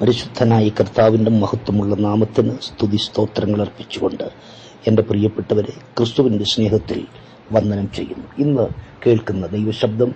പരിശുദ്ധനായ കർത്താവിന്റെ മഹത്വമുള്ള നാമത്തിന് സ്തുതി സ്തോത്രങ്ങൾ അർപ്പിച്ചുകൊണ്ട് എന്റെ പ്രിയപ്പെട്ടവരെ ക്രിസ്തുവിന്റെ സ്നേഹത്തിൽ വന്ദനം ചെയ്യുന്നു. ഇന്ന് കേൾക്കുന്ന ദൈവശബ്ദം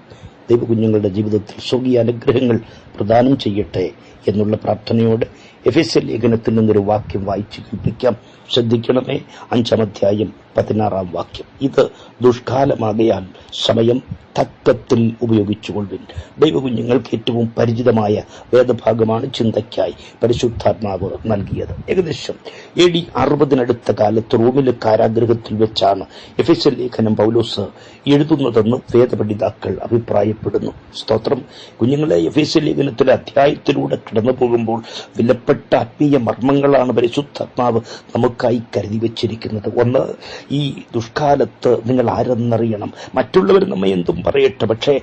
ദൈവകുഞ്ഞുങ്ങളുടെ ജീവിതത്തിൽ സ്വർഗീയ അനുഗ്രഹങ്ങൾ പ്രദാനം ചെയ്യട്ടെ എന്നുള്ള പ്രാർത്ഥനയോടെ എഫ് എസ് എൽ ലേഖനത്തിൽ നിന്നൊരു വാക്യം വായിച്ചു കേൾപ്പിക്കാം. ശ്രദ്ധിക്കണമേ. അഞ്ചാം അധ്യായം പതിനാറാം വാക്യം. ഇത് ദുഷ്കാലമാകയാൽ സമയം തക്കത്തിൽ ഉപയോഗിച്ചുകൊള്ളുവിൻ. ദൈവകുഞ്ഞുങ്ങൾക്ക് ഏറ്റവും പരിചിതമായ വേദഭാഗമാണ് ചിന്തയ്ക്കായി പരിശുദ്ധാത്മാവ് നൽകിയത്. ഏകദേശം എ ഡി അറുപതിനടുത്ത കാലത്ത് റോമിലെ കാരാഗ്രഹത്തിൽ വെച്ചാണ് എഫ് എസ് എൽ ലേഖനം പൗലോസ് എഴുതുന്നതെന്ന് വേദപണ്ഡിതാക്കൾ അഭിപ്രായപ്പെടുന്നു. സ്തോത്രം. കുഞ്ഞുങ്ങളെ എഫ് എസ് എൽ ലേഖനത്തിലെ അധ്യായത്തിലൂടെ കടന്നു പോകുമ്പോൾ വിലപ്പെട്ട ആത്മീയ മർമ്മങ്ങളാണ് പരിശുദ്ധാത്മാവ് നമുക്കായി കരുതി വച്ചിരിക്കുന്നത്. ഒന്ന് ഈ ദുഷ്കാലത്ത് നിങ്ങൾ ആരെന്നറിയണം. മറ്റുള്ളവർ നമ്മെ എന്തും പറയട്ടെ പക്ഷേ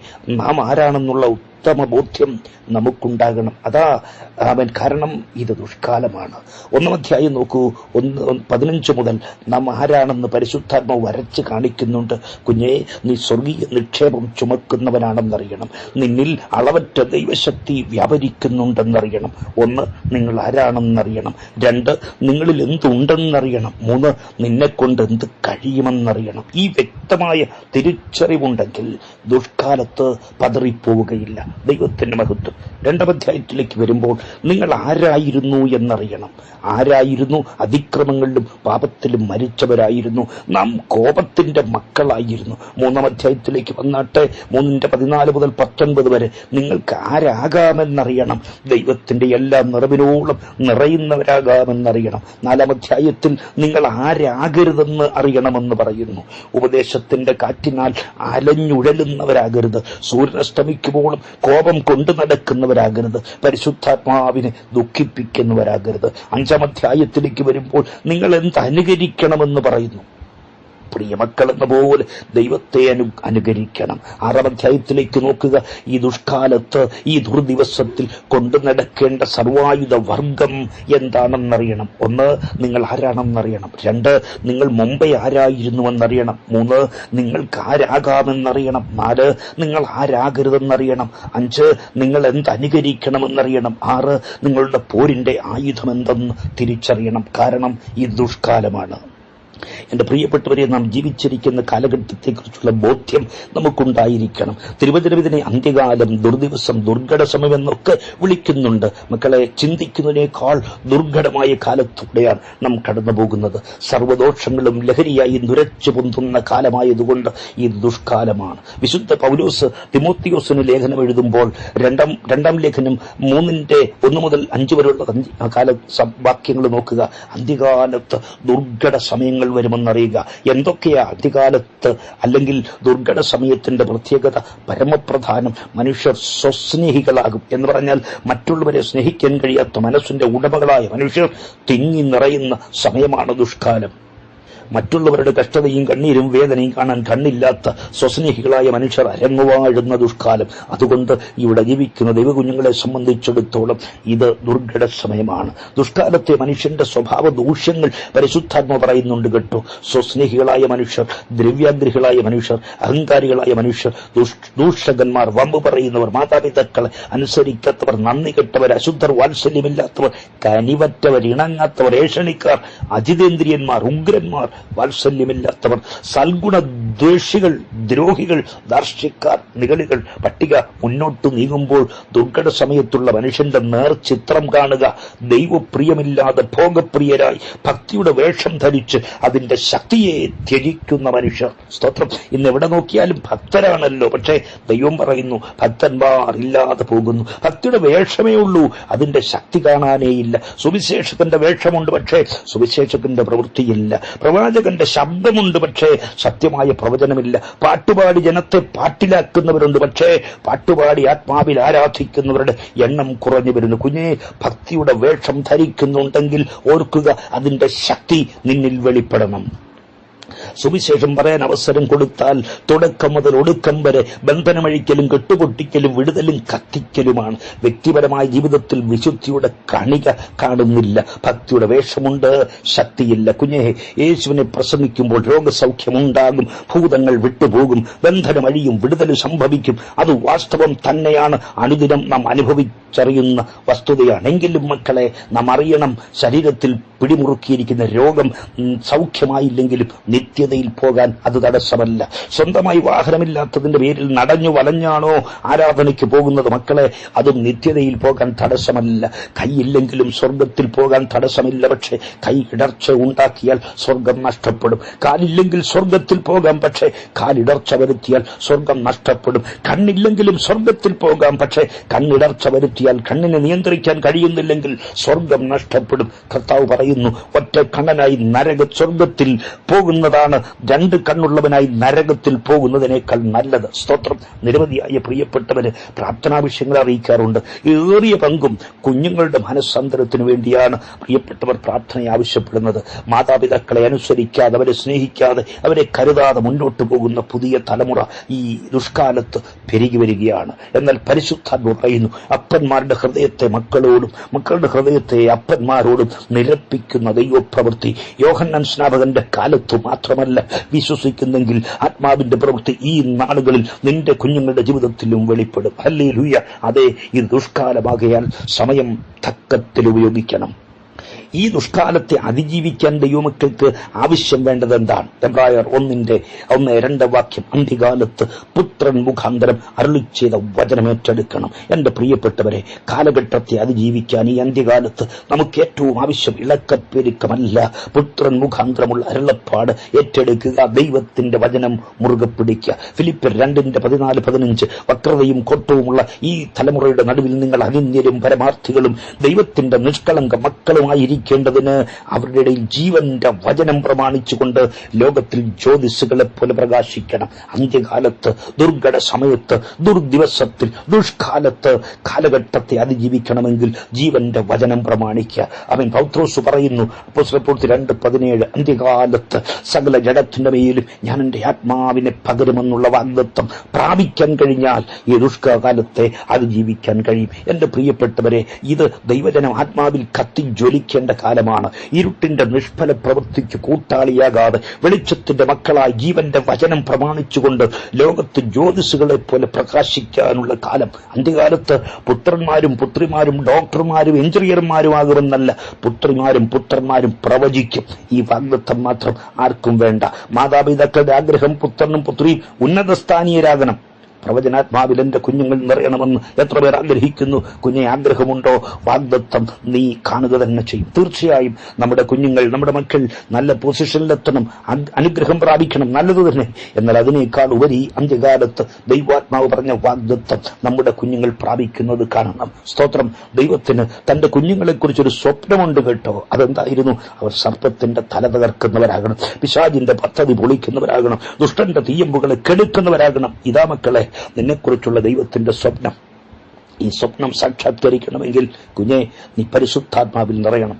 നാം ആരാണെന്നുള്ള ഉത്തമ ബോധ്യം നമുക്കുണ്ടാകണം. അതാ അവൻ കാരണം ഇത് ദുഷ്കാലമാണ്. ഒന്നാം അധ്യായം നോക്കൂ. ഒന്ന് പതിനഞ്ച് മുതൽ നാം ആരാണെന്ന് പരിശുദ്ധാത്മാവ് വരച്ച് കാണിക്കുന്നുണ്ട്. കുഞ്ഞെ നീ സ്വർഗീയ നിക്ഷേപം ചുമക്കുന്നവനാണെന്നറിയണം. നിന്നിൽ അളവറ്റ ദൈവശക്തി വ്യാപരിക്കുന്നുണ്ടെന്നറിയണം. ഒന്ന് നിങ്ങൾ ആരാണെന്നറിയണം. രണ്ട് നിങ്ങളിൽ എന്തുണ്ടെന്നറിയണം. മൂന്ന് നിന്നെക്കൊണ്ട് എന്ത് കഴിയുമെന്നറിയണം. ഈ വ്യക്തമായ തിരിച്ചറിവുണ്ടെങ്കിൽ ദുഷ്കാലത്ത് പതറിപ്പോവുകയില്ല. ദൈവത്തിന്റെ മഹത്വം. രണ്ടാം അധ്യായത്തിലേക്ക് വരുമ്പോൾ നിങ്ങൾ ആരായിരുന്നു എന്നറിയണം. ആരായിരുന്നു? അതിക്രമങ്ങളിലും പാപത്തിലും മരിച്ചവരായിരുന്നു. നാം കോപത്തിന്റെ മക്കളായിരുന്നു. മൂന്നാം അധ്യായത്തിലേക്ക് വന്നാട്ടെ മൂന്നിന്റെ പതിനാല് മുതൽ പത്തൊൻപത് വരെ നിങ്ങൾക്ക് ആരാകാമെന്നറിയണം. ദൈവത്തിന്റെ എല്ലാ നിറവിനോളം നിറയുന്നവരാകാമെന്നറിയണം. നാലാം അധ്യായത്തിൽ നിങ്ങൾ ആരാകരുതെന്ന് അറിയണമെന്ന് പറയുന്നു. ഉപദേശത്തിന്റെ കാറ്റിനാൽ അലഞ്ഞുഴലുന്നവരാകരുത്. സൂര്യനസ്തമിക്കുമ്പോഴും കോപം കൊണ്ടു നടക്കുന്നവരാകരുത്. പരിശുദ്ധാത്മാവിനെ ദുഃഖിപ്പിക്കുന്നവരാകരുത്. അഞ്ചാം അധ്യായത്തിലേക്ക് വരുമ്പോൾ നിങ്ങൾ എന്ത് അനുകരിക്കണമെന്ന് പറയുന്നു? പ്രിയമക്കൾ എന്ന പോലെ ദൈവത്തെ അനു അനുകരിക്കണം. ആറാം അധ്യായത്തിലേക്ക് നോക്കുക. ഈ ദുഷ്കാലത്ത് ഈ ദുർദിവസത്തിൽ കൊണ്ടു നടക്കേണ്ട സർവായുധ വർഗം എന്താണെന്നറിയണം. ഒന്ന് നിങ്ങൾ ആരാണെന്നറിയണം. രണ്ട് നിങ്ങൾ മുമ്പേ ആരായിരുന്നുവെന്നറിയണം. മൂന്ന് നിങ്ങൾക്ക് ആരാകാമെന്നറിയണം. നാല് നിങ്ങൾ ആരാകരുതെന്നറിയണം. അഞ്ച് നിങ്ങൾ എന്ത് അനുകരിക്കണമെന്നറിയണം. ആറ് നിങ്ങളുടെ പോരിന്റെ ആയുധം എന്തെന്ന് തിരിച്ചറിയണം. കാരണം ഈ ദുഷ്കാലമാണ്. എന്റെ പ്രിയപ്പെട്ടവരെ നാം ജീവിച്ചിരിക്കുന്ന കാലഘട്ടത്തെക്കുറിച്ചുള്ള ബോധ്യം നമുക്കുണ്ടായിരിക്കണം. തിരുവചനം അന്ത്യകാലം ദുർദിവസം ദുർഘട സമയമെന്നൊക്കെ വിളിക്കുന്നുണ്ട്. മക്കളെ ചിന്തിക്കുന്നതിനേക്കാൾ ദുർഘടമായ കാലത്തൂടെയാണ് നാം കടന്നു പോകുന്നത് സർവദോഷങ്ങളും ലഹരിയായി നുരച്ചു പൊന്തുന്ന കാലമായതുകൊണ്ട് ഈ ദുഷ്കാലമാണ്. വിശുദ്ധ പൗലോസ് തിമോത്തിയോസിന് ലേഖനം എഴുതുമ്പോൾ രണ്ടാം രണ്ടാം ലേഖനം മൂന്നിന്റെ ഒന്നു മുതൽ അഞ്ചു വരെയുള്ള കാല വാക്യങ്ങൾ നോക്കുക. അന്ത്യകാലത്ത് ദുർഘട സമയങ്ങൾ വരുമെന്നറിയുക. എന്തൊക്കെയാ അധികാലത്ത് അല്ലെങ്കിൽ ദുർഘട സമയത്തിന്റെ പ്രത്യേകത? പരമപ്രധാനം മനുഷ്യർ സ്വസ്നേഹികളാകും എന്ന് പറഞ്ഞാൽ മറ്റുള്ളവരെ സ്നേഹിക്കാൻ കഴിയാത്ത മനസ്സിന്റെ ഉടമകളായ മനുഷ്യർ തിങ്ങി നിറയുന്ന സമയമാണ് ദുഷ്കാലം. മറ്റുള്ളവരുടെ കഷ്ടതയും കണ്ണീരും വേദനയും കാണാൻ കണ്ണില്ലാത്ത സ്വസ്നേഹികളായ മനുഷ്യർ അരങ്ങുവാഴുന്ന ദുഷ്കാലം. അതുകൊണ്ട് ഇവിടെ ജീവിക്കുന്ന ദൈവകുഞ്ഞുങ്ങളെ സംബന്ധിച്ചിടത്തോളം ഇത് ദുർഘട സമയമാണ് ദുഷ്കാലത്തെ മനുഷ്യന്റെ സ്വഭാവ ദൂഷ്യങ്ങൾ പരിശുദ്ധാത്മ പറയുന്നുണ്ട് കേട്ടോ. സ്വസ്നേഹികളായ മനുഷ്യർ ദ്രവ്യാഗ്രഹികളായ മനുഷ്യർ അഹങ്കാരികളായ മനുഷ്യർ ദുഷ്- ദൂഷകന്മാർ വമ്പ് പറയുന്നവർ മാതാപിതാക്കളെ അനുസരിക്കാത്തവർ നന്ദി കെട്ടവർ അശുദ്ധർ വാത്സല്യമില്ലാത്തവർ കനിവറ്റവർ ഇണങ്ങാത്തവർ ഏഷണിക്കാർ അജിതേന്ദ്രിയന്മാർ ഉഗ്രന്മാർ വാത്സല്യമില്ലാത്തവർ സൽഗുണദ്വേഷികൾ ദ്രോഹികൾ ദാർഷ്ട്യക്കാർ നികളികൾ പട്ടിക മുന്നോട്ട് നീങ്ങുമ്പോൾ ദുർഘട സമയത്തുള്ള മനുഷ്യന്റെ നേർചിത്രം കാണുക ദൈവപ്രിയമില്ലാതെ ഭോഗപ്രിയരായി ഭക്തിയുടെ വേഷം ധരിച്ച് അതിന്റെ ശക്തിയെ ത്യജിക്കുന്ന മനുഷ്യർ. സ്തോത്രം. ഇന്ന് എവിടെ നോക്കിയാലും ഭക്തരാണല്ലോ പക്ഷേ ദൈവം പറയുന്നു ഭക്തന്മാർ ഇല്ലാതെ പോകുന്നു. ഭക്തിയുടെ വേഷമേ ഉള്ളൂ അതിന്റെ ശക്തി കാണാനേയില്ല. സുവിശേഷത്തിന്റെ വേഷമുണ്ട് പക്ഷേ സുവിശേഷത്തിന്റെ പ്രവൃത്തിയില്ല. പ്രവാചകന്റെ ശബ്ദമുണ്ട് പക്ഷേ സത്യമായ പ്രവചനമില്ല. പാട്ടുപാടി ജനത്തെ പാട്ടിലാക്കുന്നവരുണ്ട് പക്ഷേ പാട്ടുപാടി ആത്മാവിൽ ആരാധിക്കുന്നവരുടെ എണ്ണം കുറഞ്ഞു വരുന്നു. കുഞ്ഞെ ഭക്തിയുടെ വേഷം ധരിക്കുന്നുണ്ടെങ്കിൽ ഓർക്കുക അതിന്റെ ശക്തി നിന്നിൽ വെളിപ്പെടണം. സുവിശേഷം പറയാൻ അവസരം കൊടുത്താൽ തുടക്കം മുതൽ ഒടുക്കം വരെ ബന്ധനമഴിക്കലും കെട്ടുപൊട്ടിക്കലും വിടുതലും കത്തിക്കലുമാണ്. വ്യക്തിപരമായ ജീവിതത്തിൽ വിശുദ്ധിയുടെ കണിക കാണുന്നില്ല. ഭക്തിയുടെ വേഷമുണ്ട്. ശക്തിയില്ല. കുഞ്ഞെ യേശുവിനെ പ്രസംഗിക്കുമ്പോൾ രോഗസൗഖ്യമുണ്ടാകും. ഭൂതങ്ങൾ വിട്ടുപോകും. ബന്ധനമഴിയും വിടുതൽ സംഭവിക്കും. അത് വാസ്തവം തന്നെയാണ്. അനുദിനം നാം അനുഭവിച്ചറിയുന്ന വസ്തുതയാണ് എങ്കിലും മക്കളെ നാം അറിയണം. ശരീരത്തിൽ പിടിമുറുക്കിയിരിക്കുന്ന രോഗം സൗഖ്യമായില്ലെങ്കിലും സൗഖ്യമായില്ലെങ്കിലും നിത്യതയിൽ പോകാൻ അത് തടസ്സമല്ല. സ്വന്തമായി വാഹനമില്ലാത്തതിന്റെ പേരിൽ നടഞ്ഞു വലഞ്ഞാണോ ആരാധനയ്ക്ക് പോകുന്നത് മക്കളെ? അതും നിത്യതയിൽ പോകാൻ തടസ്സമല്ല. കൈയില്ലെങ്കിലും സ്വർഗത്തിൽ പോകാൻ തടസ്സമില്ല. പക്ഷേ കൈ ഇടർച്ച ഉണ്ടാക്കിയാൽ സ്വർഗം നഷ്ടപ്പെടും. കാലില്ലെങ്കിൽ സ്വർഗത്തിൽ പോകാം. പക്ഷേ കാലിടർച്ച വരുത്തിയാൽ സ്വർഗം നഷ്ടപ്പെടും. കണ്ണില്ലെങ്കിലും സ്വർഗത്തിൽ പോകാം. പക്ഷേ കണ്ണിടർച്ച വരുത്തിയാൽ കണ്ണിനെ നിയന്ത്രിക്കാൻ കഴിയുന്നില്ലെങ്കിൽ സ്വർഗം നഷ്ടപ്പെടും. കർത്താവ് പറയുന്നു ഒറ്റ കണ്ണനായി നരക സ്വർഗത്തിൽ പോകുന്നതാണ് രണ്ട് കണ്ണുള്ളവനായി നരകത്തിൽ പോകുന്നതിനേക്കാൾ നല്ലത്. സ്തോത്രം. നിരവധിയായ പ്രിയപ്പെട്ടവര് പ്രാർത്ഥനാ വിഷയങ്ങൾ അറിയിക്കാറുണ്ട്. ഏറിയ പങ്കും കുഞ്ഞുങ്ങളുടെ മനസ്സാന്തരത്തിനു വേണ്ടിയാണ് പ്രിയപ്പെട്ടവർ പ്രാർത്ഥന ആവശ്യപ്പെടുന്നത്. മാതാപിതാക്കളെ അനുസരിക്കാതെ അവരെ സ്നേഹിക്കാതെ അവരെ കരുതാതെ മുന്നോട്ട് പോകുന്ന പുതിയ തലമുറ ഈ ദുഷ്കാലത്ത് പെരുകി വരികയാണ്. എന്നാൽ പരിശുദ്ധാത്മ പറയുന്നു അപ്പന്മാരുടെ ഹൃദയത്തെ മക്കളോടും മക്കളുടെ ഹൃദയത്തെ അപ്പന്മാരോടും നിരപ്പിക്കുന്ന ദൈവപ്രവൃത്തി യോഹന്നാൻ സ്നാപകന്റെ കാലത്തു മാത്രമല്ല വിശ്വസിക്കുന്നെങ്കിൽ ആത്മാവിന്റെ പ്രവൃത്തി ഈ നാളുകളിൽ നിന്റെ കുഞ്ഞുങ്ങളുടെ ജീവിതത്തിലും വെളിപ്പെടും. അല്ലേ ലൂയ അതെ ഇത് ദുഷ്കാലമാകയാൽ സമയം തക്കത്തിൽ ഉപയോഗിക്കണം. ഈ ദുഷ്കാലത്തെ അതിജീവിക്കാൻ ദൈവമക്കൾക്ക് ആവശ്യം വേണ്ടത് എന്താണ്? എബ്രായർ ഒന്നിന്റെ ഒന്ന് രണ്ട് വാക്യം. അന്ത്യകാലത്ത് പുത്രൻ മുഖാന്തരം അരുളി ചെയ്ത വചനം ഏറ്റെടുക്കണം. എന്റെ പ്രിയപ്പെട്ടവരെ കാലഘട്ടത്തെ അതിജീവിക്കാൻ ഈ അന്ത്യകാലത്ത് നമുക്ക് ഏറ്റവും ആവശ്യം ഇളക്കപ്പെരുക്കമല്ല പുത്രൻ മുഖാന്തരമുള്ള അരുളപ്പാട് ഏറ്റെടുക്കുക ദൈവത്തിന്റെ വചനം മുറുകെ പിടിക്കുക. ഫിലിപ്പർ രണ്ടിന്റെ പതിനാല് പതിനഞ്ച് വക്രതയും കോട്ടവുമുള്ള ഈ തലമുറയുടെ നടുവിൽ നിങ്ങൾ അനിന്യരും പരമാർത്ഥികളും ദൈവത്തിന്റെ നിഷ്കളങ്ക മക്കളുമായിരിക്കേണ്ടതിന് അവരുടെ ഇടയിൽ ജീവന്റെ വചനം പ്രമാണിച്ചുകൊണ്ട് ലോകത്തിൽ ജ്യോതിസുകളെ പോലെ പ്രകാശിക്കണം. അന്ത്യകാലത്ത് ദുർഘട സമയത്ത് ദുർദിവസത്തിൽ ദുഷ്കാലത്ത് കാലഘട്ടത്തെ അതിജീവിക്കണമെങ്കിൽ ജീവന്റെ വചനം പ്രമാണിക്കുക. അവൻ പൗത്രോസ് പറയുന്നു അപ്പോസ്തലപ്രവൃത്തി രണ്ട് പതിനേഴ് അന്ത്യകാലത്ത് സകല ജഡത്തിന്റെ മേലും ഞാൻ എന്റെ ആത്മാവിനെ പകരുമെന്നുള്ള വാഗ്ദത്വം പ്രാപിക്കാൻ കഴിഞ്ഞാൽ ഈ ദുഷ്കാലത്തെ അതിജീവിക്കാൻ കഴിയും. എന്റെ പ്രിയപ്പെട്ടവരെ ഇത് ദൈവജനം ആത്മാവിൽ കത്തി ജ്വലിക്കേണ്ട കാലമാണ്. ഇരുട്ടിന്റെ നിഷ്ഫല പ്രവൃത്തിക്ക് കൂട്ടാളിയാകാതെ വെളിച്ചത്തിന്റെ മക്കളായി ജീവന്റെ വചനം പ്രമാണിച്ചുകൊണ്ട് ലോകത്ത് ജ്യോതിസുകളെ പോലെ പ്രകാശിക്കാനുള്ള കാലം. അന്ത്യകാലത്ത് പുത്രന്മാരും പുത്രിമാരും ഡോക്ടർമാരും എഞ്ചിനീയർമാരും എഞ്ചിനീയർമാരുമാകുമെന്നല്ല പുത്രിമാരും പുത്രന്മാരും പ്രവചിക്കും. ഈ വാഗ്ദത്തം മാത്രം ആർക്കും വേണ്ട. മാതാപിതാക്കളുടെ ആഗ്രഹം പുത്രനും പുത്രിയും ഉന്നതസ്ഥാനീയരാകണം. പ്രവചനാത്മാവിൽ എന്റെ കുഞ്ഞുങ്ങൾ നിറയണമെന്ന് എത്ര പേർ ആഗ്രഹിക്കുന്നു? കുഞ്ഞെ ആഗ്രഹമുണ്ടോ? വാഗ്ദത്തം നീ കാണുക തന്നെ ചെയ്യും. തീർച്ചയായും നമ്മുടെ കുഞ്ഞുങ്ങൾ നമ്മുടെ മക്കൾ നല്ല പൊസിഷനിലെത്തണം. അനുഗ്രഹം പ്രാപിക്കണം. നല്ലത് തന്നെ. എന്നാൽ അതിനേക്കാൾ ഉപരി അന്ത്യകാലത്ത് ദൈവാത്മാവ് പറഞ്ഞ വാഗ്ദത്തം നമ്മുടെ കുഞ്ഞുങ്ങൾ പ്രാപിക്കുന്നത് കാണണം. സ്തോത്രം. ദൈവത്തിന് തന്റെ കുഞ്ഞുങ്ങളെക്കുറിച്ചൊരു സ്വപ്നമുണ്ട് കേട്ടോ. അതെന്തായിരുന്നു? അവർ സർപ്പത്തിന്റെ തല തകർക്കുന്നവരാകണം. പിശാജിന്റെ പദ്ധതി പൊളിക്കുന്നവരാകണം. ദുഷ്ടന്റെ തീയമ്പുകളെ കെടുക്കുന്നവരാകണം. ഇതാ മക്കളെ നിന്നെക്കുറിച്ചുള്ള ദൈവത്തിന്റെ സ്വപ്നം. ഈ സ്വപ്നം സാക്ഷാത്കരിക്കണമെങ്കിൽ കുഞ്ഞെ നീ പരിശുദ്ധാത്മാവിൽ നിറയണം.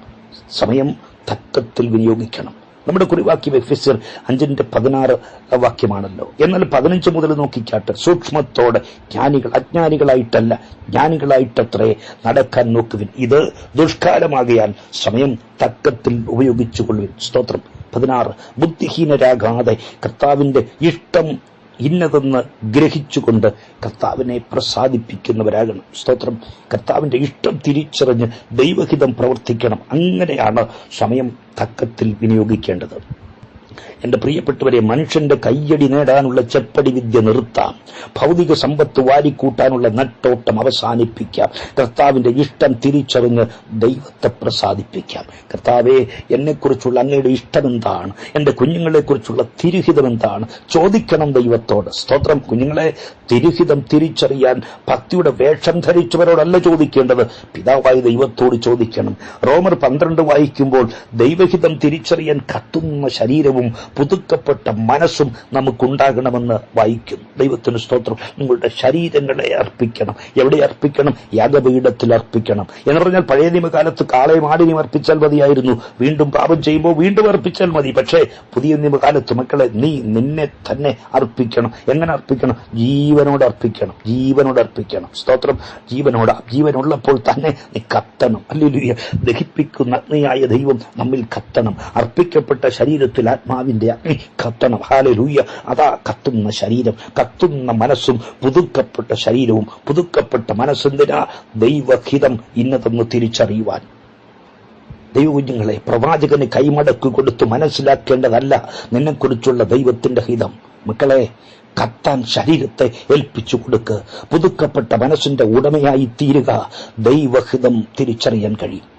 സമയം തക്കത്തിൽ വിനിയോഗിക്കണം. നമ്മുടെ കുറിവാക്യം എഫിസർ അഞ്ചിന്റെ പതിനാറ് വാക്യമാണല്ലോ. എന്നാൽ പതിനഞ്ച് മുതൽ നോക്കിക്കാട്ട്. സൂക്ഷ്മത്തോടെ ജ്ഞാനികൾ അജ്ഞാനികളായിട്ടല്ല ജ്ഞാനികളായിട്ടത്രേ നടക്കാൻ നോക്കുവിൻ. ഇത് ദുഷ്കാലമാകയാൽ സമയം തക്കത്തിൽ ഉപയോഗിച്ചുകൊള്ളുവിൻ. സ്തോത്രം. പതിനാറ്. ബുദ്ധിഹീനരാകാതെ കർത്താവിന്റെ ഇഷ്ടം ഇന്നതെന്ന് ഗ്രഹിച്ചുകൊണ്ട് കർത്താവിനെ പ്രസാദിപ്പിക്കുന്നവരാകണം. സ്തോത്രം. കർത്താവിന്റെ ഇഷ്ടം തിരിച്ചറിഞ്ഞ് ദൈവഹിതം പ്രവർത്തിക്കണം. അങ്ങനെയാണ് സമയം തക്കത്തിൽ വിനിയോഗിക്കേണ്ടത്. എന്റെ പ്രിയപ്പെട്ടവരെ മനുഷ്യന്റെ കയ്യടി നേടാനുള്ള ചെപ്പടി വിദ്യ നിർത്താം. ഭൗതിക സമ്പത്ത് വാരിക്കൂട്ടാനുള്ള നട്ടോട്ടം അവസാനിപ്പിക്കാം. കർത്താവിന്റെ ഇഷ്ടം തിരിച്ചറിഞ്ഞ് ദൈവത്തെ പ്രസാദിപ്പിക്കാം. കർത്താവെ എന്നെക്കുറിച്ചുള്ള അങ്ങയുടെ ഇഷ്ടം എന്താണ് എന്റെ കുഞ്ഞുങ്ങളെക്കുറിച്ചുള്ള തിരുഹിതം എന്താണ് ചോദിക്കണം ദൈവത്തോട്. സ്തോത്രം. കുഞ്ഞുങ്ങളെ തിരുഹിതം തിരിച്ചറിയാൻ ഭക്തിയുടെ വേഷം ധരിച്ചവരോടല്ല ചോദിക്കേണ്ടത്. പിതാവായ ദൈവത്തോട് ചോദിക്കണം. റോമർ പന്ത്രണ്ട് വായിക്കുമ്പോൾ ദൈവഹിതം തിരിച്ചറിയാൻ കത്തുന്ന ശരീരവും പുതുക്കപ്പെട്ട മനസ്സും നമുക്കുണ്ടാകണമെന്ന് വായിക്കും. ദൈവത്തിന് സ്തോത്രം. നിങ്ങളുടെ ശരീരങ്ങളെ അർപ്പിക്കണം. എവിടെ അർപ്പിക്കണം? യാഗപീഠത്തിൽ അർപ്പിക്കണം. എന്ന് പറഞ്ഞാൽ പഴയ നിയമകാലത്ത് കാളയും ആടിനെയും അർപ്പിച്ചാൽ മതിയായിരുന്നു. വീണ്ടും പാപം ചെയ്യുമ്പോൾ വീണ്ടും അർപ്പിച്ചാൽ മതി. പക്ഷേ പുതിയ നിയമകാലത്ത് മക്കളെ നീ നിന്നെ തന്നെ അർപ്പിക്കണം. എങ്ങനെ അർപ്പിക്കണം? ജീവനോട് അർപ്പിക്കണം. ജീവനോട് അർപ്പിക്കണം. സ്തോത്രം. ജീവനോട് ജീവനുള്ളപ്പോൾ തന്നെ നീ കത്തണം. അല്ലെങ്കിൽ ദഹിപ്പിക്കുന്ന അഗ്നിയായ ദൈവം നമ്മിൽ കത്തണം. അർപ്പിക്കപ്പെട്ട ശരീരത്തിൽ ആത്മാവിന്റെ അഗ്നി കത്തണം. ഹാലലൂയ അതാ കത്തുന്ന ശരീരം. കത്തുന്ന മനസ്സും പുതുക്കപ്പെട്ട ശരീരവും പുതുക്കപ്പെട്ട മനസ്സെന്തിനാ? ദൈവഹിതം ഇന്നതെന്ന് തിരിച്ചറിയുവാൻ. ദൈവകുഞ്ഞുങ്ങളെ പ്രവാചകന് കൈമടക്ക് കൊടുത്ത് മനസ്സിലാക്കേണ്ടതല്ല നിന്നെക്കുറിച്ചുള്ള ദൈവത്തിന്റെ ഹിതം. മക്കളെ കത്താൻ ശരീരത്തെ ഏൽപ്പിച്ചു കൊടുക്ക്. പുതുക്കപ്പെട്ട മനസ്സിന്റെ ഉടമയായി തീരുക ദൈവഹിതം തിരിച്ചറിയാൻ കഴിയും.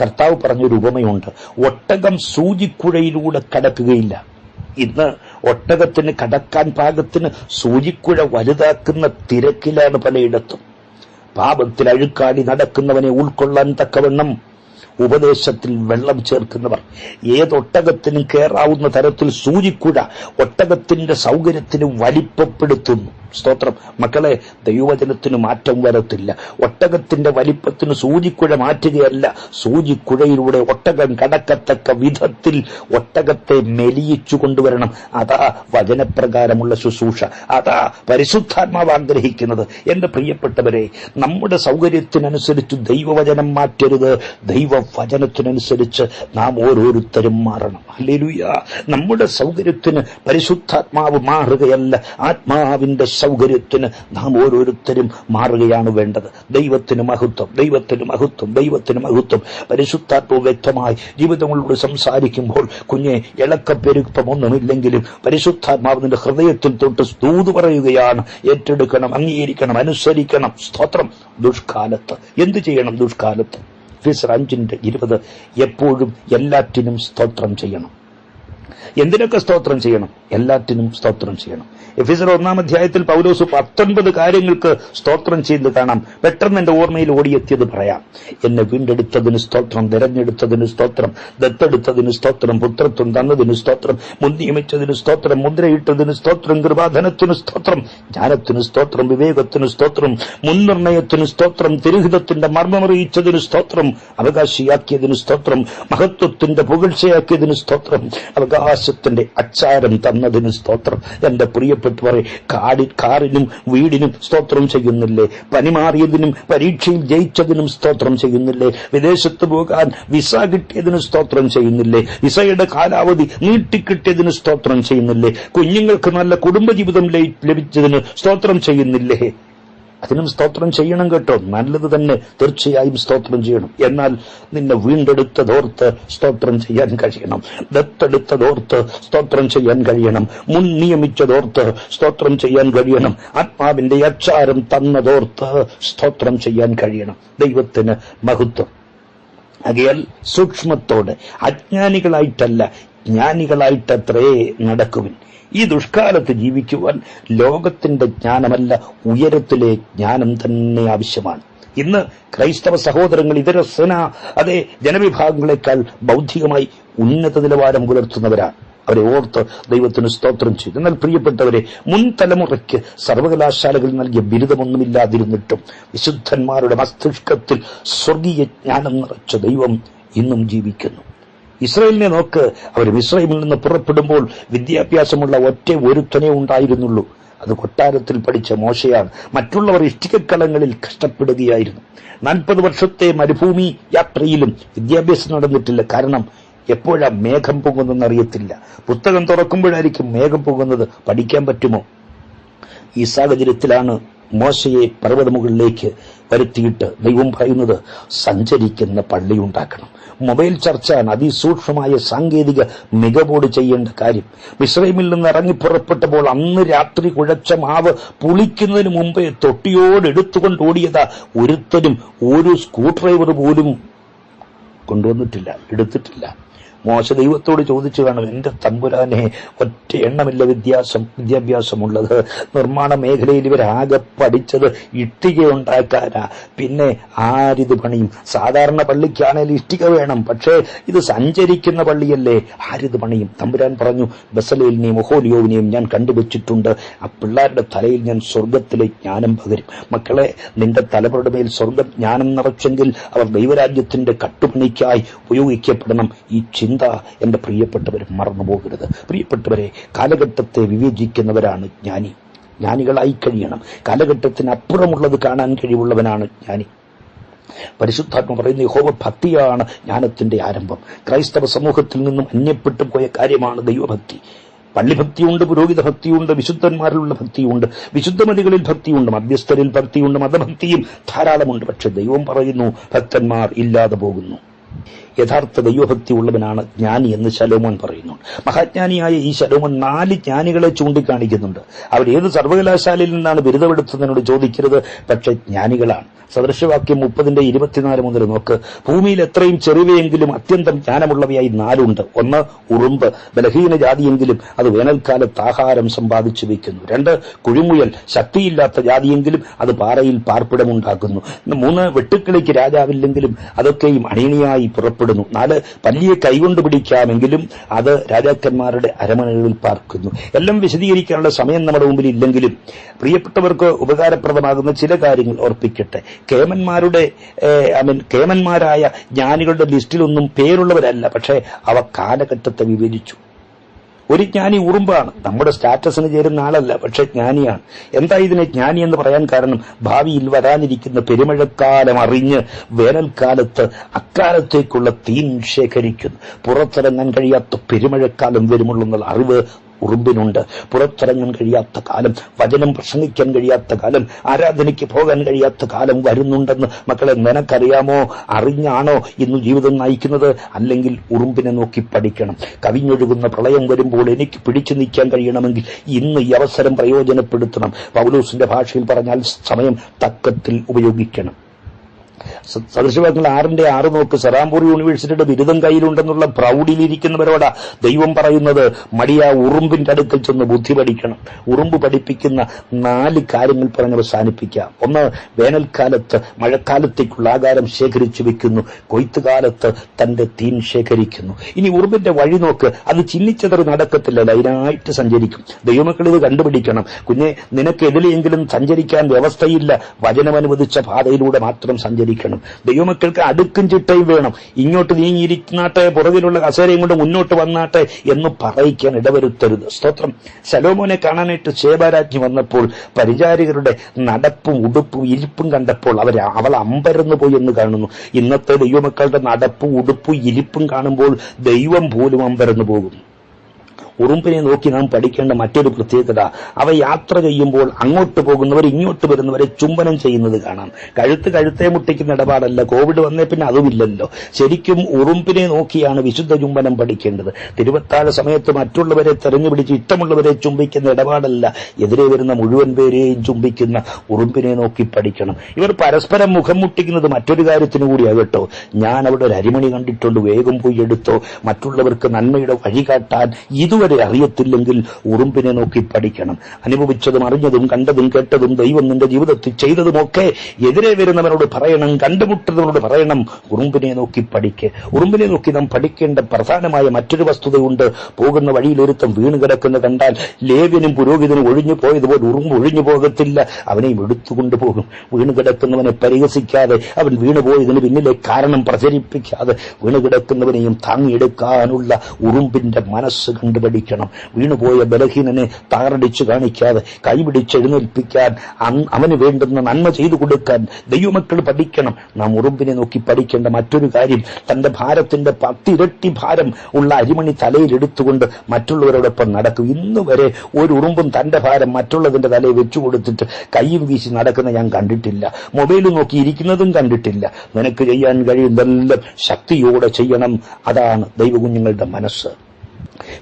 കർത്താവ് പറഞ്ഞൊരു ഉപമയുണ്ട്. ഒട്ടകം സൂചിക്കുഴയിലൂടെ കടക്കുകയില്ല. ഇന്ന് ഒട്ടകത്തിന് കടക്കാൻ പാകത്തിന് സൂചിക്കുഴ വലുതാക്കുന്ന തിരക്കിലാണ് പലയിടത്തും. പാപത്തിൽ അഴുക്കാടി നടക്കുന്നവനെ ഉൾക്കൊള്ളാൻ തക്കവണ്ണം ഉപദേശത്തിൽ വെള്ളം ചേർക്കുന്നവർ. ഏതൊട്ടകത്തിനും കയറാവുന്ന തരത്തിൽ സൂചിക്കുഴ ഒട്ടകത്തിന്റെ സൗകര്യത്തിന് വലിപ്പപ്പെടുത്തുന്നു. സ്തോത്രം. മക്കളെ ദൈവചനത്തിന് മാറ്റം വരത്തില്ല. ഒട്ടകത്തിന്റെ വലിപ്പത്തിന് സൂചിക്കുഴ മാറ്റുകയല്ല. സൂചിക്കുഴയിലൂടെ ഒട്ടകം കടക്കത്തക്ക വിധത്തിൽ ഒട്ടകത്തെ മെലിയിച്ചു കൊണ്ടുവരണം. അതാ വചനപ്രകാരമുള്ള ശുശ്രൂഷ. അതാ പരിശുദ്ധാത്മാവ് ആഗ്രഹിക്കുന്നത്. എന്റെ പ്രിയപ്പെട്ടവരെ നമ്മുടെ സൗകര്യത്തിനനുസരിച്ച് ദൈവവചനം മാറ്റരുത്. ദൈവവചനത്തിനനുസരിച്ച് നാം ഓരോരുത്തരും മാറണം. അല്ലെ നമ്മുടെ സൗകര്യത്തിന് പരിശുദ്ധാത്മാവ് മാറുകയല്ല. ആത്മാവിന്റെ സൗകര്യത്തിന് നാം ഓരോരുത്തരും മാറുകയാണ് വേണ്ടത്. ദൈവത്തിന് മഹത്വം ദൈവത്തിന് മഹത്വം ദൈവത്തിന് മഹത്വം. പരിശുദ്ധാത്മ വ്യക്തമായി ജീവിതങ്ങളോട് സംസാരിക്കുമ്പോൾ കുഞ്ഞെ ഇളക്കപ്പെരുപ്പമൊന്നുമില്ലെങ്കിലും പരിശുദ്ധാത്മാവിന്റെ ഹൃദയത്തിൽ തൊട്ട് തൂതു പറയുകയാണ്. ഏറ്റെടുക്കണം അംഗീകരിക്കണം അനുസരിക്കണം. സ്തോത്രം. ദുഷ്കാലത്ത്. എന്തു ചെയ്യണം ദുഷ്കാലത്ത്? ഫിസർ അഞ്ചിന്റെ ഇരുപത്. എപ്പോഴും എല്ലാറ്റിനും സ്തോത്രം ചെയ്യണം. എന്തിനൊക്കെ സ്തോത്രം ചെയ്യണം? എല്ലാറ്റിനും സ്തോത്രം ചെയ്യണം. എഫിസർ ഒന്നാം അധ്യായത്തിൽ പൗലോസ് പത്തൊൻപത് കാര്യങ്ങൾക്ക് സ്തോത്രം ചെയ്ത് കാണാം. പെട്ടെന്ന് എന്റെ ഓർമ്മയിൽ ഓടിയെത്തിയത് പറയാം. എന്നെ വീണ്ടെടുത്തതിന് സ്തോത്രം തിരഞ്ഞെടുത്തതിന് സ്തോത്രം ദത്തെടുത്തതിന് സ്തോത്രം പുത്രത്വം തന്നതിന് സ്തോത്രം മുന്നിയമിച്ചതിന് സ്തോത്രം മുദ്രയിട്ടതിന് സ്തോത്രം കൃപാധനത്തിന് സ്തോത്രം ജ്ഞാനത്തിന് സ്തോത്രം വിവേകത്തിന് സ്തോത്രം മുൻനിർണയത്തിന് സ്തോത്രം തിരുഹിതത്തിന്റെ മർമ്മമറിയിച്ചതിന് സ്തോത്രം അവകാശിയാക്കിയതിന് സ്തോത്രം മഹത്വത്തിന്റെ പുകഴ്ചയാക്കിയതിന് സ്തോത്രം അവകാശത്തിന്റെ അച്ചാരം തന്നതിന് സ്തോത്രം എന്റെ പ്രിയപ്പെട്ടവരെ കാടി കാറിനും വീടിനും സ്തോത്രം ചെയ്യുന്നില്ലേ? പനിമാറിയതിനും പരീക്ഷയിൽ ജയിച്ചതിനും സ്തോത്രം ചെയ്യുന്നില്ലേ? വിദേശത്ത് പോകാൻ വിസ കിട്ടിയതിനും സ്തോത്രം ചെയ്യുന്നില്ലേ? വിസയുടെ കാലാവധി നീട്ടിക്കിട്ടിയതിന് സ്തോത്രം ചെയ്യുന്നില്ലേ? കുഞ്ഞുങ്ങൾക്ക് നല്ല കുടുംബജീവിതം ലഭിച്ചതിന് സ്തോത്രം ചെയ്യുന്നില്ലേ? അതിനും സ്തോത്രം ചെയ്യണം കേട്ടോ. നല്ലത് തന്നെ തീർച്ചയായും സ്തോത്രം ചെയ്യണം. എന്നാൽ നിന്നെ വീണ്ടെടുത്തതോർത്ത് സ്തോത്രം ചെയ്യാൻ കഴിയണം. ദത്തെടുത്തതോർത്ത് സ്തോത്രം ചെയ്യാൻ കഴിയണം. മുൻ നിയമിച്ചതോർത്ത് സ്തോത്രം ചെയ്യാൻ കഴിയണം. ആത്മാവിന്റെ അച്ചാരം തന്നതോർത്ത് സ്തോത്രം ചെയ്യാൻ കഴിയണം. ദൈവത്തിന് മഹത്വം. അകയാൽ സൂക്ഷ്മത്തോടെ അജ്ഞാനികളായിട്ടല്ല ജ്ഞാനികളായിട്ടത്രേ നടക്കുവിൻ. ഈ ദുഷ്കാലത്ത് ജീവിക്കുവാൻ ലോകത്തിന്റെ ജ്ഞാനമല്ല ഉയരത്തിലെ ജ്ഞാനം തന്നെ ആവശ്യമാണ്. ഇന്ന് ക്രൈസ്തവ സഹോദരങ്ങൾ ഇതര സേന അതേ ജനവിഭാഗങ്ങളെക്കാൾ ബൗദ്ധികമായി ഉന്നത നിലവാരം പുലർത്തുന്നവരാണ്. അവരെ ഓർത്ത് ദൈവത്തിന് സ്തോത്രം ചെയ്തു. എന്നാൽ പ്രിയപ്പെട്ടവരെ മുൻ തലമുറയ്ക്ക് സർവകലാശാലകൾ നൽകിയ ബിരുദമൊന്നുമില്ലാതിരുന്നിട്ടും വിശുദ്ധന്മാരുടെ മസ്തിഷ്കത്തിൽ സ്വർഗീയ ജ്ഞാനം നിറച്ച ദൈവം ഇന്നും ജീവിക്കുന്നു. ഇസ്രയേലിനെ നോക്ക്. അവർ ഇസ്രയേലിൽ നിന്ന് പുറപ്പെടുമ്പോൾ വിദ്യാഭ്യാസമുള്ള ഒറ്റ ഒരുത്തനെ ഉണ്ടായിരുന്നുള്ളൂ. അത് കൊട്ടാരത്തിൽ പഠിച്ച മോശയാണ്. മറ്റുള്ളവർ ഇഷ്ടികക്കളങ്ങളിൽ കഷ്ടപ്പെടുകയായിരുന്നു. നാൽപ്പത് വർഷത്തെ മരുഭൂമി യാത്രയിലും വിദ്യാഭ്യാസം നടന്നിട്ടില്ല. കാരണം എപ്പോഴാ മേഘം പോകുന്നതെന്ന് അറിയത്തില്ല. പുസ്തകം തുറക്കുമ്പോഴായിരിക്കും മേഘം പോകുന്നത് പഠിക്കാൻ പറ്റുമോ? ഈ സാഹചര്യത്തിലാണ് മോശയെ പർവതമുകളിലേക്ക് വരുത്തിയിട്ട് ദൈവം പറയുന്നത് സഞ്ചരിക്കുന്ന പള്ളി ഉണ്ടാക്കണം. മൊബൈൽ ചർച്ച അതിസൂക്ഷ്മമായ സാങ്കേതിക മികവോട് ചെയ്യേണ്ട കാര്യം. മിശ്രൈമിൽ നിന്ന് ഇറങ്ങി പുറപ്പെട്ടപ്പോൾ അന്ന് രാത്രി കുഴച്ച മാവ് പുളിക്കുന്നതിന് മുമ്പേ തൊട്ടിയോട് എടുത്തുകൊണ്ട് ഓടിയതാ ഒരുത്തരും ഒരു സ്ക്രൂ ഡ്രൈവർ പോലും കൊണ്ടുവന്നിട്ടില്ല എടുത്തിട്ടില്ല. മോശ ദൈവത്തോട് ചോദിച്ചു കാണും എന്റെ തമ്പുരാനെ ഒറ്റ എണ്ണമില്ല വിദ്യാസം വിദ്യാഭ്യാസമുള്ളത്. നിർമ്മാണ മേഖലയിൽ ഇവരാകെ പഠിച്ചത് ഇഷ്ടിക ഉണ്ടാക്കാനാ പിന്നെ ആരിത് പണിയും? സാധാരണ പള്ളിക്കാണെങ്കിൽ ഇഷ്ടിക വേണം പക്ഷേ ഇത് സഞ്ചരിക്കുന്ന പള്ളിയല്ലേ? ആരിത് പണിയും? തമ്പുരാൻ പറഞ്ഞു ബസലേലിനെയും ഒഹോലിയോവിനെയും ഞാൻ കണ്ടുവച്ചിട്ടുണ്ട്. ആ പിള്ളേരുടെ തലയിൽ ഞാൻ സ്വർഗത്തിലെ ജ്ഞാനം പകരും. മക്കളെ നിന്റെ തലമുറയുടെ മേൽ സ്വർഗ ജ്ഞാനം നിറച്ചെങ്കിൽ അവർ ദൈവരാജ്യത്തിന്റെ കട്ടുപണിക്കായി ഉപയോഗിക്കപ്പെടണം. ഈ ചിന്ത എന്റെ പ്രിയപ്പെട്ടവർ മറന്നുപോകരുത് പ്രിയപ്പെട്ടവരെ കാലഘട്ടത്തെ വിവേചിക്കുന്നവരാണ് ജ്ഞാനി. ജ്ഞാനികളായി കഴിയണം. കാലഘട്ടത്തിന് അപ്പുറമുള്ളത് കാണാൻ കഴിവുള്ളവനാണ് ജ്ഞാനി. പരിശുദ്ധാത്മ പറയുന്ന യഹോവ ഭക്തിയാണ് ജ്ഞാനത്തിന്റെ ആരംഭം. ക്രൈസ്തവ സമൂഹത്തിൽ നിന്നും അന്യപ്പെട്ടു പോയ കാര്യമാണ് ദൈവഭക്തി. പള്ളിഭക്തിയുണ്ട് പുരോഹിത ഭക്തിയുണ്ട് വിശുദ്ധന്മാരിലുള്ള ഭക്തിയുണ്ട് വിശുദ്ധമതികളിൽ ഭക്തിയുണ്ട് മധ്യസ്ഥരിൽ ഭക്തിയുണ്ട് മതഭക്തിയും ധാരാളമുണ്ട്. പക്ഷെ ദൈവം പറയുന്നു ഭക്തന്മാർ ഇല്ലാതെ പോകുന്നു. യഥാർത്ഥ ദൈവഭക്തി ഉള്ളവനാണ് ജ്ഞാനി എന്ന് ശലോമോൻ പറയുന്നു. മഹാജ്ഞാനിയായ ഈ ശലോമോൻ നാല് ജ്ഞാനികളെ ചൂണ്ടിക്കാണിക്കുന്നുണ്ട്. അവർ ഏത് സർവകലാശാലയിൽ നിന്നാണ് ബിരുദമെടുത്തതിനോട് ചോദിക്കരുത് പക്ഷെ ജ്ഞാനികളാണ്. സദൃശവാക്യം മുപ്പതിന്റെ ഇരുപത്തിനാല് മുതൽ നോക്ക്. ഭൂമിയിൽ എത്രയും ചെറിയവയെങ്കിലും അത്യന്തം ജ്ഞാനമുള്ളവയായി നാലുണ്ട്. ഒന്ന് ഉറുമ്പ്. ബലഹീന ജാതിയെങ്കിലും അത് വേനൽക്കാലത്ത് ആഹാരം സമ്പാദിച്ചു വയ്ക്കുന്നു രണ്ട് കുഴിമുയൽ. ശക്തിയില്ലാത്ത ജാതിയെങ്കിലും അത് പാറയിൽ പാർപ്പിടമുണ്ടാക്കുന്നു. മൂന്ന് വെട്ടുക്കിളിക്ക് രാജാവില്ലെങ്കിലും അതൊക്കെയും അണിയണിയായി പുറപ്പെടുന്നു നാല് പല്ലിയെ കൈകൊണ്ട് പിടിക്കാമെങ്കിലും അത് രാജാക്കന്മാരുടെ അരമനകളിൽ പാർക്കുന്നു. എല്ലാം വിശദീകരിക്കാനുള്ള സമയം നമ്മുടെ മുമ്പിൽ ഇല്ലെങ്കിലും പ്രിയപ്പെട്ടവർക്ക് ഉപകാരപ്രദമാകുന്ന ചില കാര്യങ്ങൾ ഓർപ്പിക്കട്ടെ. കേമന്മാരുടെ ഐ മീൻ കേമന്മാരായ ജ്ഞാനികളുടെ ലിസ്റ്റിലൊന്നും പേരുള്ളവരല്ല പക്ഷേ അവ കാലഘട്ടത്തെ വിവരിച്ചു. ഒരു ജ്ഞാനി ഉറുമ്പാണ്. നമ്മുടെ സ്റ്റാറ്റസിന് ചേരുന്ന ആളല്ല പക്ഷെ ജ്ഞാനിയാണ്. എന്താ ഇതിനെ ജ്ഞാനി എന്ന് പറയാൻ കാരണം? ഭാവിയിൽ വരാനിരിക്കുന്ന പെരുമഴക്കാലം അറിഞ്ഞ് വേനൽക്കാലത്ത് അക്കാലത്തേക്കുള്ള തീൻ ശേഖരിക്കുന്നു. പുറത്തിറങ്ങാൻ കഴിയാത്ത പെരുമഴക്കാലം വരുമുള്ള അറിവ് ഉറുമ്പിനുണ്ട്. പുറത്തിറങ്ങാൻ കഴിയാത്ത കാലം വചനം പ്രസംഗിക്കാൻ കഴിയാത്ത കാലം ആരാധനയ്ക്ക് പോകാൻ കഴിയാത്ത കാലം വരുന്നുണ്ടെന്ന് മക്കളെ നിനക്കറിയാമോ? അറിഞ്ഞാണോ ഇന്ന് ജീവിതം നയിക്കുന്നത്? അല്ലെങ്കിൽ ഉറുമ്പിനെ നോക്കി പഠിക്കണം. കവിഞ്ഞൊഴുകുന്ന പ്രളയം വരുമ്പോൾ എനിക്ക് പിടിച്ചു നിൽക്കാൻ കഴിയണമെങ്കിൽ ഇന്ന് ഈ അവസരം പ്രയോജനപ്പെടുത്തണം. പൗലൂസിന്റെ ഭാഷയിൽ പറഞ്ഞാൽ സമയം തക്കത്തിൽ ഉപയോഗിക്കണം. സദൃശവാക്യങ്ങൾ ആറിന്റെ ആറ് നോക്ക് സെറാംപൂർ യൂണിവേഴ്സിറ്റിയുടെ ബിരുദം കയ്യിലുണ്ടെന്നുള്ള പ്രൗഢിയിലിരിക്കുന്നവരോടാ ദൈവം പറയുന്നത്. മടിയ ഉറുമ്പിന്റെ അടുക്കൽ ചെന്ന് ബുദ്ധി പഠിക്കണം. ഉറുമ്പ് പഠിപ്പിക്കുന്ന നാല് കാര്യങ്ങൾ പറഞ്ഞ് അവസാനിപ്പിക്കാം. ഒന്ന് വേനൽക്കാലത്ത് മഴക്കാലത്തേക്കുള്ള ആകാരം ശേഖരിച്ചു വെക്കുന്നു. കൊയ്ത്തുകാലത്ത് തന്റെ തീൻ ശേഖരിക്കുന്നു. ഇനി ഉറുമ്പിന്റെ വഴി നോക്ക്. അത് ചില്ലിച്ചതറി നടക്കത്തില്ല ലൈനായിട്ട് സഞ്ചരിക്കും. ദൈവമക്കൾ ഇത് കണ്ടുപിടിക്കണം. കുഞ്ഞെ നിനക്ക് എതിലെങ്കിലും സഞ്ചരിക്കാൻ വ്യവസ്ഥയില്ല. വചനമനുവദിച്ച പാതയിലൂടെ മാത്രം സഞ്ചരിക്കണം ദൈവമക്കൾക്ക് അടുക്കും ചിട്ടയും വേണം. ഇങ്ങോട്ട് നീങ്ങിയിരിക്കുന്നാട്ടെ പുറകിലുള്ള കസേരയും കൊണ്ട് മുന്നോട്ട് വന്നാട്ടെ എന്ന് പറയിക്കാൻ ഇടവരുത്തരുത്. സ്തോത്രം. സലോമോനെ കാണാനായിട്ട് ശേബാരാജ്ഞി വന്നപ്പോൾ പരിചാരികരുടെ നടപ്പും ഉടുപ്പും ഇരിപ്പും കണ്ടപ്പോൾ അവർ അവൾ അമ്പരന്നു പോയി എന്ന് കാണുന്നു. ഇന്നത്തെ ദൈവമക്കളുടെ നടപ്പും ഉടുപ്പും ഇരിപ്പും കാണുമ്പോൾ ദൈവം പോലും അമ്പരന്നു പോകും. ഉറുമ്പിനെ നോക്കി നാം പഠിക്കേണ്ട മറ്റൊരു പ്രത്യേകത. അവ യാത്ര ചെയ്യുമ്പോൾ അങ്ങോട്ട് പോകുന്നവർ ഇങ്ങോട്ട് വരുന്നവരെ ചുംബനം ചെയ്യുന്നത് കാണാം. കഴുത്ത് കഴുത്തെ മുട്ടിക്കുന്ന ഇടപാടല്ല. കോവിഡ് വന്നേ പിന്നെ അതുമില്ലല്ലോ. ശരിക്കും ഉറുമ്പിനെ നോക്കിയാണ് വിശുദ്ധ ചുംബനം പഠിക്കേണ്ടത്. തിരുവത്താഴ സമയത്ത് മറ്റുള്ളവരെ തെരഞ്ഞുപിടിച്ച് ഇഷ്ടമുള്ളവരെ ചുംബിക്കുന്ന ഇടപാടല്ല. എതിരെ വരുന്ന മുഴുവൻ പേരെയും ചുംബിക്കുന്ന ഉറുമ്പിനെ നോക്കി പഠിക്കണം. ഇവർ പരസ്പരം മുഖം മുട്ടിക്കുന്നത് മറ്റൊരു കാര്യത്തിനു കൂടിയാകട്ടോ ഞാൻ അവിടെ ഒരു അരിമണി കണ്ടിട്ടുണ്ട്. വേഗം പോയി എടുത്തോ. മറ്റുള്ളവർക്ക് നന്മയുടെ വഴി കാട്ടാൻ ഇതുവരെ അറിയത്തില്ലെങ്കിൽ ഉറുമ്പിനെ നോക്കി പഠിക്കണം. അനുഭവിച്ചതും അറിഞ്ഞതും കണ്ടതും കേട്ടതും ദൈവം നിന്റെ ജീവിതത്തിൽ ചെയ്തതുമൊക്കെ എതിരെ വരുന്നവരോട് പറയണം കണ്ടുമുട്ടുന്നവരോട് പറയണം. ഉറുമ്പിനെ നോക്കി പഠിക്ക്. ഉറുമ്പിനെ നോക്കി നാം പഠിക്കേണ്ട പ്രധാനമായ മറ്റൊരു വസ്തുതയുണ്ട്. പോകുന്ന വഴിയിൽ ഒരുത്തം വീണ് കിടക്കുന്ന കണ്ടാൽ ലേവ്യനും പുരോഹിതനും ഒഴിഞ്ഞു പോയതുപോലെ ഉറുമ്പ് ഒഴിഞ്ഞു പോകത്തില്ല. അവനെയും എടുത്തുകൊണ്ടു പോകും. വീണ് കിടക്കുന്നവനെ പരിഹസിക്കാതെ അവൻ വീണുപോയതിന് പിന്നിലെ കാരണം പ്രചരിപ്പിക്കാതെ വീണ് കിടക്കുന്നവനെയും താങ്ങിയെടുക്കാനുള്ള ഉറുമ്പിന്റെ മനസ്സ് കണ്ടുപഠിക്കണം വീണുപോയ ബലഹീനനെ താറടിച്ചു കാണിക്കാതെ കൈപിടിച്ച് എഴുന്നേൽപ്പിക്കാൻ അൻ- അവന് വേണ്ടുന്ന നന്മ ചെയ്തു കൊടുക്കാൻ ദൈവമക്കൾ പഠിക്കണം. നാം ഉറുമ്പിനെ നോക്കി പഠിക്കേണ്ട മറ്റൊരു കാര്യം തന്റെ ഭാരത്തിന്റെ പത്തിരട്ടി ഭാരം ഉള്ള അരിമണി തലയിൽ എടുത്തുകൊണ്ട് മറ്റുള്ളവരോടൊപ്പം നടക്കും. ഇന്ന് വരെ ഒരു ഉറുമ്പും തന്റെ ഭാരം മറ്റുള്ളതിന്റെ തലയിൽ വെച്ചു കൊടുത്തിട്ട് കൈയും വീശി നടക്കുന്ന ഞാൻ കണ്ടിട്ടില്ല. മൊബൈൽ നോക്കി ഇരിക്കുന്നതും കണ്ടിട്ടില്ല. നിനക്ക് ചെയ്യാൻ കഴിയുന്നതെല്ലാം ശക്തിയോടെ ചെയ്യണം. അതാണ് ദൈവകുഞ്ഞുങ്ങളുടെ മനസ്സ്.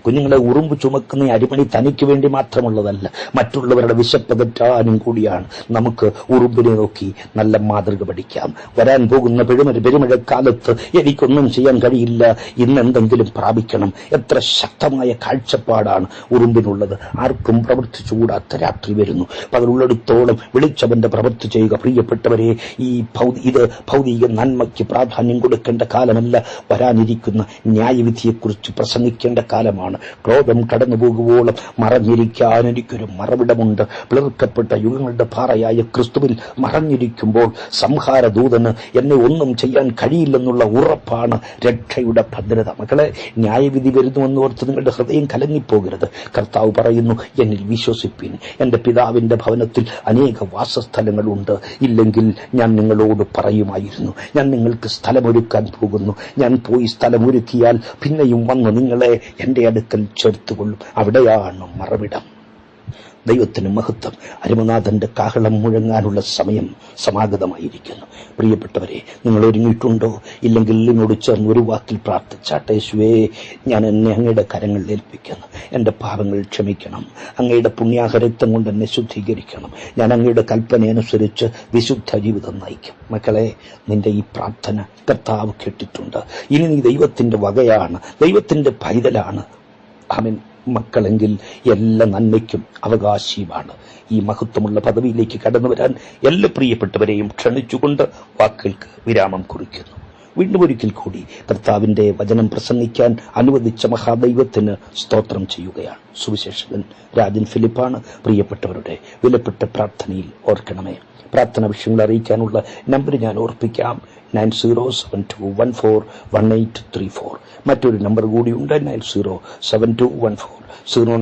കുഞ്ഞുങ്ങളെ ഉറുമ്പ് ചുമക്കുന്ന അടിമണി തനിക്ക് വേണ്ടി മാത്രമുള്ളതല്ല മറ്റുള്ളവരുടെ വിശപ്പകറ്റാനും കൂടിയാണ്. നമുക്ക് ഉറുമ്പിനെ നോക്കി നല്ല മാതൃക പഠിക്കാം. വരാൻ പോകുന്ന പെരുമഴ പെരുമഴക്കാലത്ത് എനിക്കൊന്നും ചെയ്യാൻ കഴിയില്ല. ഇന്ന് എന്തെങ്കിലും പ്രാപിക്കണം. എത്ര ശക്തമായ കാഴ്ചപ്പാടാണ് ഉറുമ്പിനുള്ളത്. ആർക്കും പ്രവർത്തിച്ചുകൂടാത്ത രാത്രി വരുന്നു. പതിലുള്ളിടത്തോളം വിളിച്ചവന്റെ പ്രവൃത്തി ചെയ്യുക പ്രിയപ്പെട്ടവരെ ഈ ഇത് ഭൗതിക നന്മയ്ക്ക് പ്രാധാന്യം കൊടുക്കേണ്ട കാലമല്ല. വരാനിരിക്കുന്ന ന്യായവിധിയെക്കുറിച്ച് പ്രസംഗിക്കേണ്ട കാലമാണ്. ക്രോധം കടന്നു പോകുവോളം മറഞ്ഞിരിക്കാൻ എനിക്കൊരു മറവിടമുണ്ട്. പിളർക്കപ്പെട്ട യുഗങ്ങളുടെ പാറയായ ക്രിസ്തുവിൽ മറഞ്ഞിരിക്കുമ്പോൾ സംഹാരദൂതന് എന്നെ ഒന്നും ചെയ്യാൻ കഴിയില്ലെന്നുള്ള ഉറപ്പാണ് രക്ഷയുടെ ഭദ്രത. മക്കളെ ന്യായവിധി വരുന്നുവെന്ന് ഓർത്ത് നിങ്ങളുടെ ഹൃദയം കലങ്ങിപ്പോകരുത്. കർത്താവ് പറയുന്നു എന്നിൽ വിശ്വസിപ്പിൻ. എന്റെ പിതാവിന്റെ ഭവനത്തിൽ അനേക വാസസ്ഥലങ്ങളുണ്ട്. ഇല്ലെങ്കിൽ ഞാൻ നിങ്ങളോട് പറയുമായിരുന്നു. ഞാൻ നിങ്ങൾക്ക് സ്ഥലമൊരുക്കാൻ പോകുന്നു. ഞാൻ പോയി സ്ഥലമൊരുക്കിയാൽ പിന്നെയും വന്ന് നിങ്ങളെ എന്റെ അടുക്കൽ ചേർത്തുകൊള്ളും അവിടെയാണ് മറവിടം. ദൈവത്തിന് മഹത്വം. അരുമനാഥന്റെ കാഹളം മുഴങ്ങാനുള്ള സമയം സമാഗതമായിരിക്കുന്നു. പ്രിയപ്പെട്ടവരെ നിങ്ങൾ ഒരുങ്ങിയിട്ടുണ്ടോ? ഇല്ലെങ്കിൽ എന്നോട് ചേർന്ന് ഒരു വാക്കിൽ പ്രാർത്ഥിച്ചാട്ടെ ശിവേ ഞാൻ എന്നെ അങ്ങയുടെ കരങ്ങളിൽ ഏൽപ്പിക്കുന്നു. എന്റെ പാപങ്ങൾ ക്ഷമിക്കണം. അങ്ങയുടെ പുണ്യാഹരത്വം കൊണ്ട് എന്നെ ശുദ്ധീകരിക്കണം. ഞാൻ അങ്ങയുടെ കൽപ്പന അനുസരിച്ച് വിശുദ്ധ ജീവിതം നയിക്കും. മക്കളെ നിന്റെ ഈ പ്രാർത്ഥന കർത്താവ് കേട്ടിട്ടുണ്ട്. ഇനി നീ ദൈവത്തിന്റെ വകയാണ് ദൈവത്തിന്റെ പൈതലാണ് അവൻ മക്കളെങ്കിൽ എല്ലാ നന്മയ്ക്കും അവകാശിയുമാണ്. ഈ മഹത്വമുള്ള പദവിയിലേക്ക് കടന്നു വരാൻ എല്ലാ പ്രിയപ്പെട്ടവരെയും ക്ഷണിച്ചുകൊണ്ട് വാക്കുകൾക്ക് വിരാമം കുറിക്കുന്നു. വീണ്ടും ഒരിക്കൽ കൂടി കർത്താവിന്റെ വചനം പ്രസംഗിക്കാൻ അനുവദിച്ച മഹാദൈവത്തിന് സ്തോത്രം ചെയ്യുകയാണ്. സുവിശേഷകൻ രാജൻ ഫിലിപ്പാണ് പ്രിയപ്പെട്ടവരുടെ വിലപ്പെട്ട പ്രാർത്ഥനയിൽ ഓർക്കണമേ. പ്രാർത്ഥന വിഷയങ്ങൾ അറിയിക്കാനുള്ള നമ്പർ ഞാൻ ഓർപ്പിക്കാം. Nine zero seven two one four one eight three four. മറ്റൊരു നമ്പർ കൂടിയുണ്ട് nine zero seven two one four. Zero